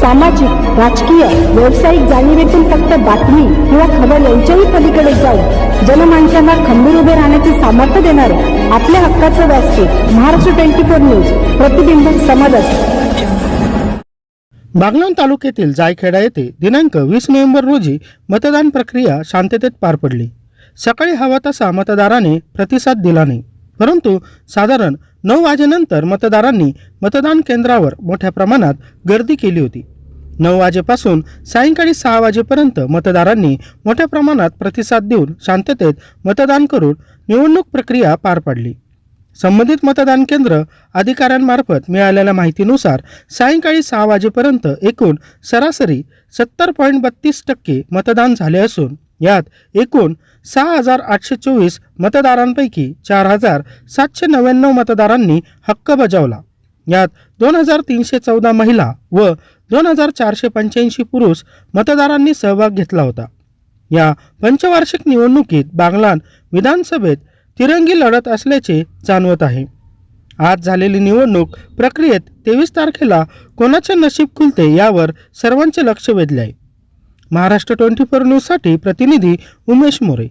सामाजिक राजकीय व्यावसायिक जाणीवेतून फक्त बातमी किंवा खबर यांच्याही पलीकडे जाऊन जनमानसांना खंबीर उभे राहण्याचे सामर्थ्य देणारे आपल्या हक्काचं व्यासपीठ महाराष्ट्र ट्वेंटी फोर न्यूज प्रतिबिंब समाजात बागलाण तालुक्यातील जायखेडा येथे दिनांक वीस नोव्हेंबर रोजी मतदान प्रक्रिया शांततेत पार पडली. सकाळी हवा तसा मतदाराने प्रतिसाद दिला नाही. परंतु साधारण नऊ वाजेनंतर मतदारांनी मतदान केंद्रावर मोठ्या प्रमाणात गर्दी केली होती. नऊ वाजेपासून सायंकाळी सहा वाजेपर्यंत मतदारांनी मोठ्या प्रमाणात प्रतिसाद देऊन शांततेत मतदान करून निवडणूक प्रक्रिया पार पाडली. संबंधित मतदान केंद्र अधिकाऱ्यांमार्फत मिळालेल्या माहितीनुसार सायंकाळी सहा वाजेपर्यंत एकूण सरासरी सत्तर पॉईंट बत्तीस टक्के मतदान झाले असून यात एकूण सहा हजार आठशे चोवीस मतदारांपैकी चार हजार सातशे नव्याण्णव मतदारांनी हक्क बजावला. यात दोन हजार तीनशे चौदा महिला व दोन हजार चारशे पंच्याऐंशी पुरुष मतदारांनी सहभाग घेतला होता. या पंचवार्षिक निवडणुकीत बांगलान विधानसभेत तिरंगी लढत असल्याचे जाणवत आहे. आज झालेली निवडणूक प्रक्रियेत तेवीस तारखेला कोणाचे नशीब खुलते यावर सर्वांचे लक्ष वेधले आहे. महाराष्ट्र ट्वेंटी फोर न्यूजसाठी प्रतिनिधी उमेश मोरे.